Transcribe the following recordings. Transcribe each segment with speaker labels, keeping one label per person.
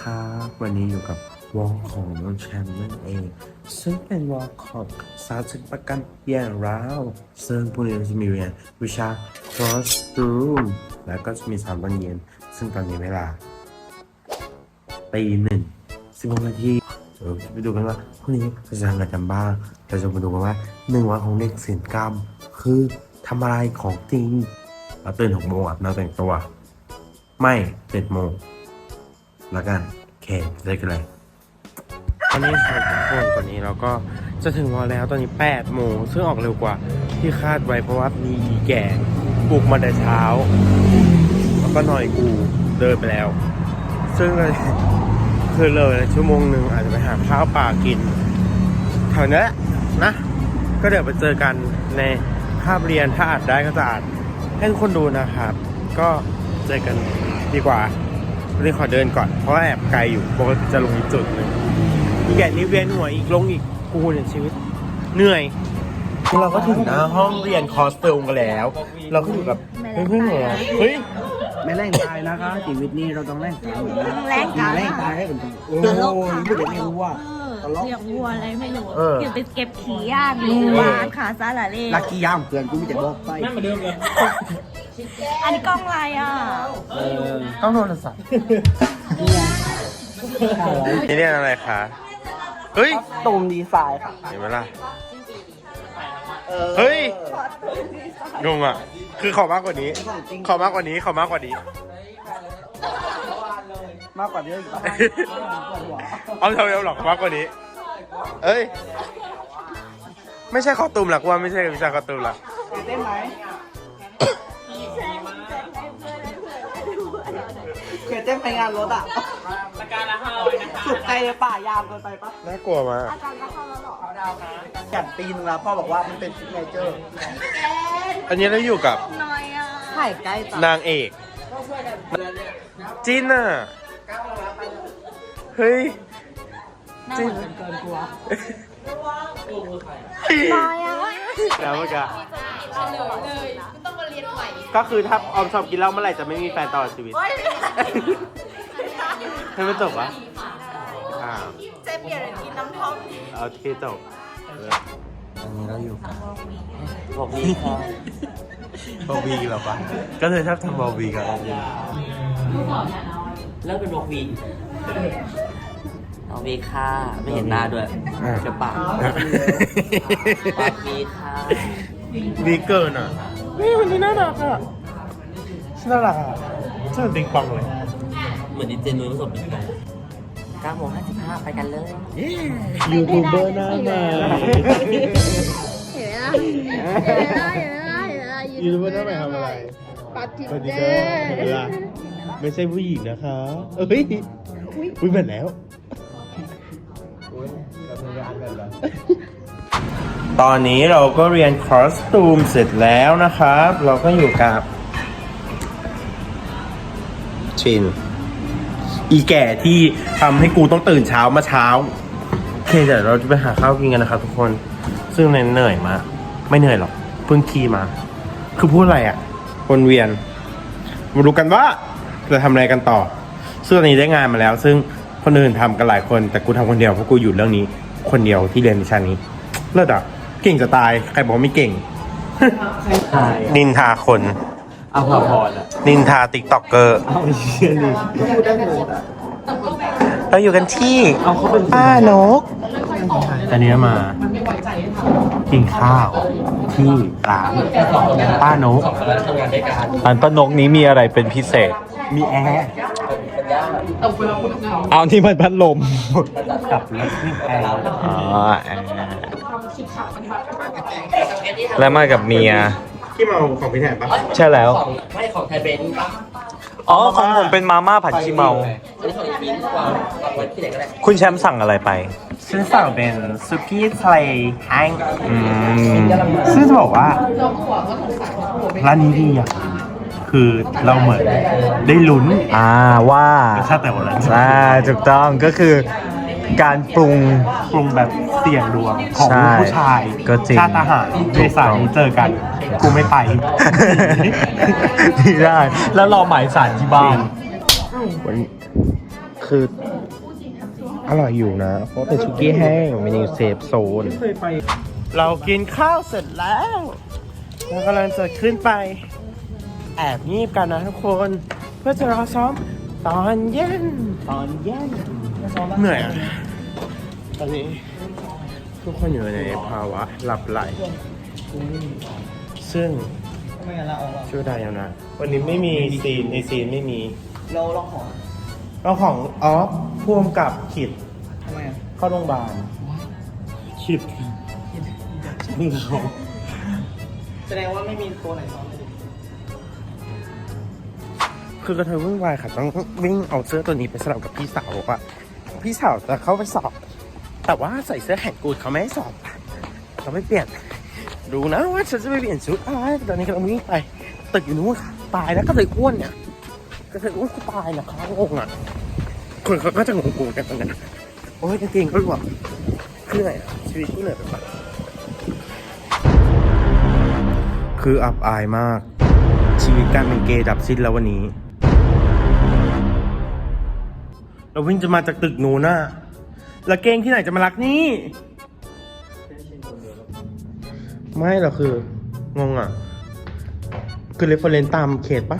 Speaker 1: ครับ วันนี้อยู่กับวอลของน้องแชมป์นั่นเอง ซึ่งเป็นวอลของสาธิตประกันอย่างเราซึ่งพวกนี้เราจะมีเรียนวิชา cross room แล้วก็จะมีสามตอนเย็น ซึ่งตอนนี้เวลาตีหนึ่งสิบหกนาทีเดี๋ยวไปดูกันว่าพรุ่งนี้เราจะทำอะไรกันบ้างเราจะมาดูกันว่าหนึ่งวันของเด็กศิลปกรรม คือทำอะไรของจริงเราตื่นหกโมงอาบน้ำแต่งตัว ไม่เจ็ดโมง ล้วกันโอเคได้กันเลยตอนนี้ครับทุกคนตอนนี้เราก็จะถึงวอแล้วตอนนี้8โมงซึ่งออกเร็วกว่าที่คาดไว้เพราะว่ามีอีแก่ปลุกมาแต่เช้า แล้วก็หน่อยกูเดินไปแล้ว ซึ่งเลยคือเลยชั่วโมงหนึ่งอาจจะไปหาข้าวป่ากินแถวนี้นะ ก็เดี๋ยวไปเจอกันในภาพเรียนถ้าอัดได้ก็จะอัดให้ทุกคนดูนะครับ ก็เจอกันดีกว่า นนี้ขอเดินก่อน เพราะว่าแอบไกลอยู่ปกติจะลงอีกจุดหนึ่งอีกแกนี้เวียนหัวอีกลงอีกกูเนี่ยชีวิต เหนื่อย เราก็ถึงหน้าห้องเรียนคอสตูมกันแล้ว เราก็อยู่กับเพื่อนๆของเราเฮ้ย
Speaker 2: ไม่แรงตายนะคะชีวิตนี้เราต้องแรงตายเหมือนกัน
Speaker 3: ต้องแรงตาย
Speaker 2: แรงตายให้คนอื่นโอ้โหพูดเด็กไม่รู้ว่าตลก
Speaker 3: เสียงวัวอะไรไม่รู้
Speaker 1: เออ
Speaker 3: เดี๋ยวไปเก็บขี้ย่างอยู่บ้านขาซาลาเล่
Speaker 2: ลักกี้ยามเพื่อนกูไม่จะบอกไป
Speaker 3: อันนี้กล้องอะไรอะ
Speaker 2: เออ
Speaker 1: ต้องโทรศัพท์นี่เรียนอะไรคะ เฮ้ย
Speaker 2: ตูมดีไซน์ค่ะ
Speaker 1: เห็นไหมล่ะ เฮ้ยงงอะ คือขอมากกว่านี้ ขอมากกว่านี้ ขอมากกว่านี้
Speaker 2: มากกว่านี้อีกปะ
Speaker 1: เอาเท่าเดียวหรอกมากกว่านี้ เอ้ย ไม่ใช่คอตูมหรอกว่าไม่ใช่วิชาคอตูมหรอก
Speaker 2: เต้นไหม เคยเต้นไปงานรถอะประการละห้าร้อยนะคะสุดใจเลยป่ายามเกินไปปะ
Speaker 1: น่ากลัวมาก
Speaker 2: แก่นปีนึงแล้วพ่อบอกว่ามันเป็นซิกเนเจอร์
Speaker 1: อันนี้เราอยู่กับ
Speaker 3: น้อยอะ
Speaker 2: ถ่ายใกล้จัง
Speaker 1: นางเอกจินอะเฮ้ยจิน
Speaker 2: เกินกลัว
Speaker 3: น้อยอะ
Speaker 1: แล้วเมื่อกี้ ก็คือถ้าออมชอบกินเหล้าเมื่อไหร่จะไม่มีแฟนตลอดชีวิตให้มันจบวะอ่า
Speaker 3: เจ๊เปลี่ยนกินน้ำท่อม
Speaker 1: เอาที่จบอันนี้เราอยู่กัน
Speaker 2: บอกนี้ครับ
Speaker 1: บอบีเหรอปะก็เลยชอบทำบอบีกับเราอยู่
Speaker 4: เลิกเป็นวงวีน้องวีค่ะ ไม่เห็นหน้าด้วยเดี๋ยวปากปากวีค่ะ
Speaker 1: ดีเกินอะ นี่วันนี้น่ารักอะฉันน่ารักอะฉันติงปองเลย
Speaker 4: เหมือนดิเจนุ้ยผสมเป็นกัน9โมง55 ไปกันเลย
Speaker 1: ยูทูบเบอร์หน้าใหม่
Speaker 3: เห็นไหมเห็นไหมเห็นไหมเห็นไหม
Speaker 1: ยูทูบเบอร์หน้าใหม่ทำอะไร
Speaker 3: ปัดทิ
Speaker 1: สวัส
Speaker 3: เด
Speaker 1: ดี
Speaker 3: อ
Speaker 1: ครับเวลา
Speaker 3: ร์
Speaker 1: ไม่ใช่ผู้หญิงนะคะเอ้ยอุ้ยเหมือนแล้ว ตอนนี้เราก็เรียนคอสตูมเสร็จแล้วนะครับ เราก็อยู่กับ ชิน อีแก่ที่ทำให้กูต้องตื่นเช้ามาเช้า โอเคเดี๋ยวเราจะไปหาข้าวกินกันนะครับทุกคน ซึ่งเนยเหนื่อยมากไม่เหนื่อยหรอก เพิ่งขี่มา คือพูดอะไรอะ่ะวนเวียน มาดูกันว่าจะทำอะไรกันต่อ ซึ่งตอนนี้ได้งานมาแล้ว ซึ่งคนอื่นทำกันหลายคน แต่กูทำคนเดียวเพราะกูอยู่เรื่องนี้ คนเดียวที่เรียนวิชานี้เลิศอะ เก่งจะตาย ใครบอกไม่เก่งนินทาคน
Speaker 2: เอาพอพอละ
Speaker 1: นินทาติ๊กต็อกเกอร์
Speaker 2: เอาเชี่ยนี่พูดได้หมดอะ
Speaker 1: เราอยู่กันที่
Speaker 2: เอาเขาเป็น
Speaker 1: ป้านกตอนนี้มา กินข้าวที่ร้านป้านก
Speaker 5: ร้านป้านกนี้มีอะไรเป็นพิเศษ
Speaker 1: มีแอร์
Speaker 5: เอาที่มันพัดลม
Speaker 1: กับรถวิ่งแอร์
Speaker 5: อ๋อแอร์ แล้วมากับเมีย
Speaker 1: ที่มาของพี่แทนปะ
Speaker 5: ใช่แล้ว
Speaker 4: ของไม่ของไทยเบนซ์ปะ
Speaker 5: อ๋อของผมเป็นมาม่าผัดขี้เมา
Speaker 4: อันนี้ของอีกกว่าเอาไว้ที่ไหนก็ได้
Speaker 5: คุณแชมป์สั่งอะไรไป
Speaker 1: ฉันสั่งเป็นซุกี้ทะเลแห้ง
Speaker 5: อืม
Speaker 1: ซึ่งจะบอกว่าร้านนี้ดีอะ คือเราเหมือนได้ลุ้น
Speaker 5: อ่าว่า
Speaker 1: รสชาติแต่วันละ
Speaker 5: อ่าถูกต้องก็คือ การปรุง
Speaker 1: ปรุงแบบเสี่ยงดวงของ
Speaker 5: ใช่
Speaker 1: ผู้ชาย
Speaker 5: ก็จริง
Speaker 1: ชาติทหารในสายนี้เจอกัน กูไม่ไป
Speaker 5: ที่ได้ แล้วรอหมายสารที่บ้าน
Speaker 1: วันคืออร่อยอยู่นะ เพราะเป็นชุกี้แห้งเมนูเซฟโซน เรากินข้าวเสร็จแล้วเรากำลังจะขึ้นไป แอบงีบกันนะทุกคน เพื่อจะรอซ้อมตอนเย็น ตอนเย็น เหนื่อยอะตอนนี้ทุกคนอยู่ในภาวะหลับไหล ซึ่ง
Speaker 2: ไม่งั้นเราเอาเรา
Speaker 1: ช่วยได้ยังนะวันนี้ไม่มีซีนในซีนไม่มี
Speaker 2: เราเราขอ
Speaker 1: เราของออฟพ่วงกับขิด
Speaker 2: ทำไมอะ
Speaker 1: เข้าโรงพยาบาลขิดนี่เขา
Speaker 2: แสดงว่าไม่มีตัวไหนซ้อมเลยดิ
Speaker 1: คือกระเทยวุ่นวายค่ะ ต้องวิ่งเอาเสื้อตัวนี้ไปสลับกับพี่สาวบอกว่า พี่สาวจะเข้าไปสอบ แต่ว่าใส่เสื้อแขนกูดเขาไม่ให้สอบเราไม่เปลี่ยน ดูนะว่าฉันจะไปเปลี่ยนชุดอะไรตอนนี้กำลังวิ่งไปตึกอยู่นู้นค่ะตายแล้วก็เลยอ้วนเนี่ยก็เลยอ้วนกูตายนะคะงงอะคนเขาก็จะงงกูกันตอนนั้นโอ้ยกางเกงเขาหลวมคืออะไรอะชีวิตกูเหนื่อยไปปะคืออับอายมาก ชีวิตการเป็นเกย์ดับสิ้นแล้ววันนี้ เราวิ่งจะมาจากตึกหนูน่ะแล้วเกงที่ไหนจะมารักนี่ไม่หรอกคืองงอะ คือเรฟเฟรนตามเขตปะ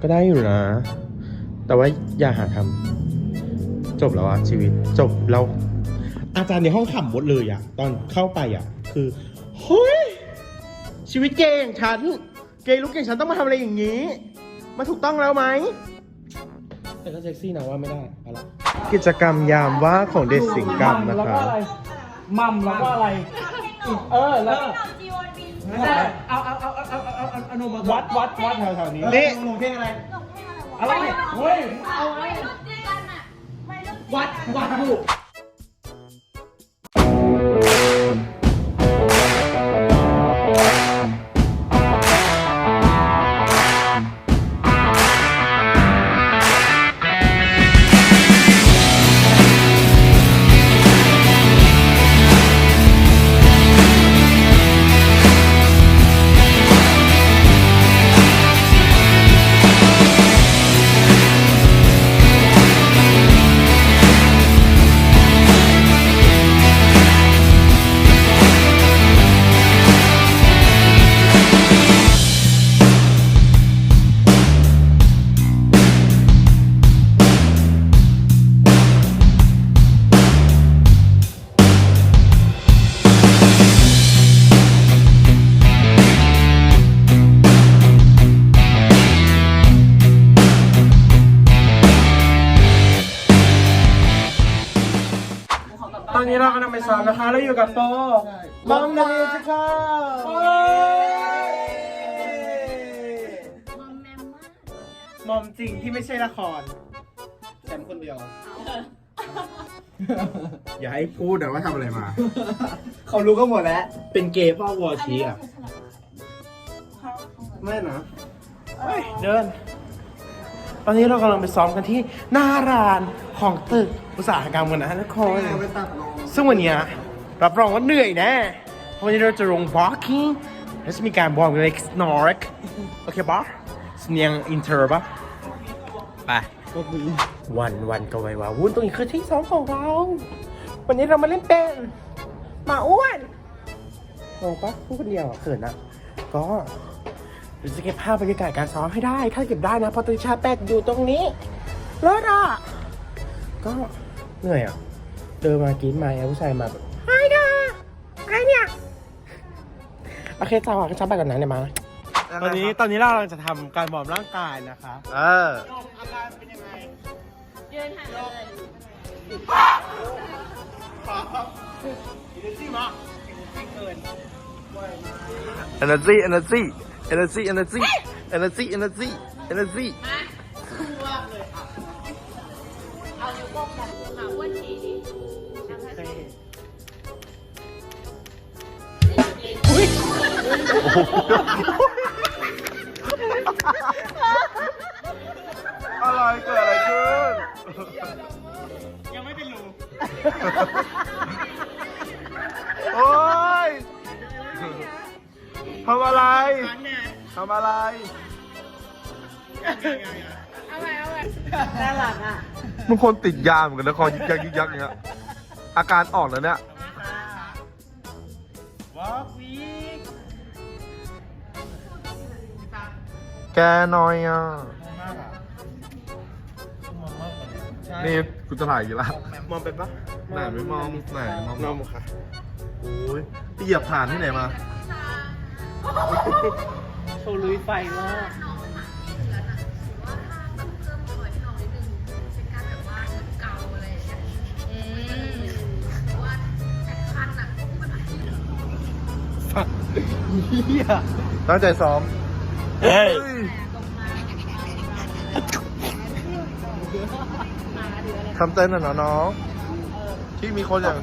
Speaker 1: ก็ได้อยู่นะ แต่ว่าอย่าหาทำจบแล้วอะชีวิต จบแล้ว อาจารย์ในห้องขำหมดเลยอะตอนเข้าไปอะคือเฮ้ยชีวิตเกย์อย่างฉัน เกย์ลุกอย่างฉันต้องมาทำอะไรอย่างนี้ มาถูกต้องแล้วไหม แต่ก็เซ็กซี่นะว่าไม่ได้เอาละกิจกรรมยามว่างของเด็กสิงห์กรรมนะคะ
Speaker 2: มัมแล้วก็อะไรเออแล้วเอาเอาเอาเอาเอาเอาเอาเอานมมาวัดวัดวัดแถวๆนี้
Speaker 1: นี่
Speaker 2: ลงเพลงอะไรอะไรเฮ้ย เอาไว้ วัดวัดบุก
Speaker 1: ตอนนี้เรากำลังไปซ้อมนะคะ แล้วอยู่กับโปมอมนาลีสิค่ะมอมจริงที่ไม่ใช่ละคร
Speaker 2: แชมป์คนเดียว
Speaker 1: อย่าให้พูดนะว่าทำอะไรมา
Speaker 2: เขารู้ก็หมดแล้ว
Speaker 1: เป็นเกย์พ่อวอชีอะ ไม่นะเฮ้ยเดิน ตอนนี้เรากำลังไปซ้อมกันที่หน้าร้านของตึกอุตสาหกรรมกันนะทุกคนซึ่งวันเนี้ยรับรองว่าเหนื่อยแน่เพราะวันนี้เราจะลง walking และจะมีการบอกเล็ก snork โอเคปะสำเนียงอินเตอร์ปะไปวันวันก็ไว้ว่าวุ่นตรงนี้คือที่ซ้อมของเราวันนี้เรามาเล่นเป็นหมาอ้วนงงปะพูดคนเดียวอะเขินอะก็เดี๋ยวจะเก็บภาพบรรยากาศการซ้อมให้ได้ ถ้าเก็บได้นะเพราะตอนชาแปดอยู่ตรงนี้รถอะก็เหนื่อยอะเดินมากินมาแอบผู้ชายมาแบบไอ้เด้ออะไรเนี่ยโอเคจ้าว่ากันช้าไปก่อนนะเนี่ยมาตอนนี้ตอนนี้เรากำลังจะทำการวอร์มร่างกายนะคะ เออ energy energy energy energy energy มาคู่เล
Speaker 2: ย
Speaker 1: ค่ะ
Speaker 3: เอานิ้วอซีดิน้ำพ
Speaker 6: มึงคนติดยาเหมือนกันนะคอยึกยักยึกยักอย่างเงี้ยอาการออกแล้วเนี่ย
Speaker 2: วอล์กวีค
Speaker 6: แกหน้อยอะ
Speaker 2: มากอะมองมากกว่าใช่
Speaker 6: นี่กูจะถ่ายอีกแล้ว
Speaker 2: มองเป็นปะ
Speaker 6: ไหนไม่มองไหนมองมองค่ะโอ้ยพี่เหยียบฐานที่ไหนมา
Speaker 2: โชว์ลุยไฟมาก
Speaker 6: ตั้งใจซ้อม
Speaker 2: เฮ้ย
Speaker 6: ทำเต้นหน่อยนะน้องที่มีคนอย่าง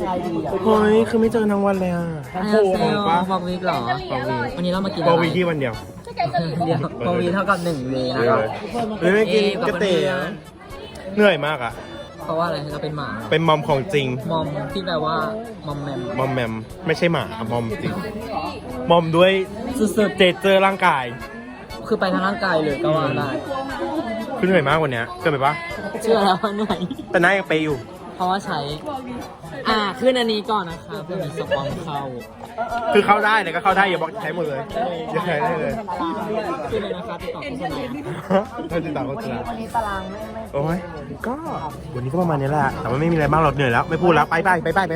Speaker 2: เป็นชายดีอะ
Speaker 1: เฮ้ยคือไม่เจอทั้งวันเลยอะ
Speaker 4: อันนี้เซลบอกวีกเหรอวันนี้เรามากิน
Speaker 1: พ
Speaker 4: อะ
Speaker 1: อ
Speaker 4: ไร
Speaker 1: วีที่วันเดียว
Speaker 4: เดียวบอกวีเท่ากับหนึ่งเวนะครับ
Speaker 1: เฮ้ยไม่กิน
Speaker 4: เอ๊ะ
Speaker 1: กระเต๋
Speaker 4: กับเพื่อน
Speaker 1: เหนื่อยมากอะ
Speaker 4: เพราะว่าอะไรเราเป็นหมาเหรอ
Speaker 1: เป็นมอมของจริง
Speaker 4: มอมที่แปลว่ามอมแมม
Speaker 1: มอมแมม ไม่ใช่หมา มอมจริง มอมด้วย
Speaker 4: สุด
Speaker 1: เจเจอร่างกาย
Speaker 4: ๆคือไปทางร่างกายเลยก็ว่าได้
Speaker 1: คือเหนื่อยมากวันเนี้ยเกินไปปะ
Speaker 4: เชื่อแล้วว่าเหนื่อย
Speaker 1: แต่หน้ายังเปย์อยู่
Speaker 4: เพ ราะว่าใช้ อ่าขึ้นอันนี้ก่อนนะคะเพื่อมีสปอนเข้า
Speaker 1: คือเข้าได้แต่ก็เข้าได้อย่าบอกใช้หมดเลยอย่าใช้ได้เลย
Speaker 4: ขึ้นเลยนะคะติดต่อโฆษณา
Speaker 1: ถ้าจิตตาโฆษณาโอ้ยก็วันนี้ก็ประมาณนี้แหละแต่ว่าไม่มีอะไรมากเราเหนื่อยแล้ว ไม่พูดแล้วไปไปไปไปไป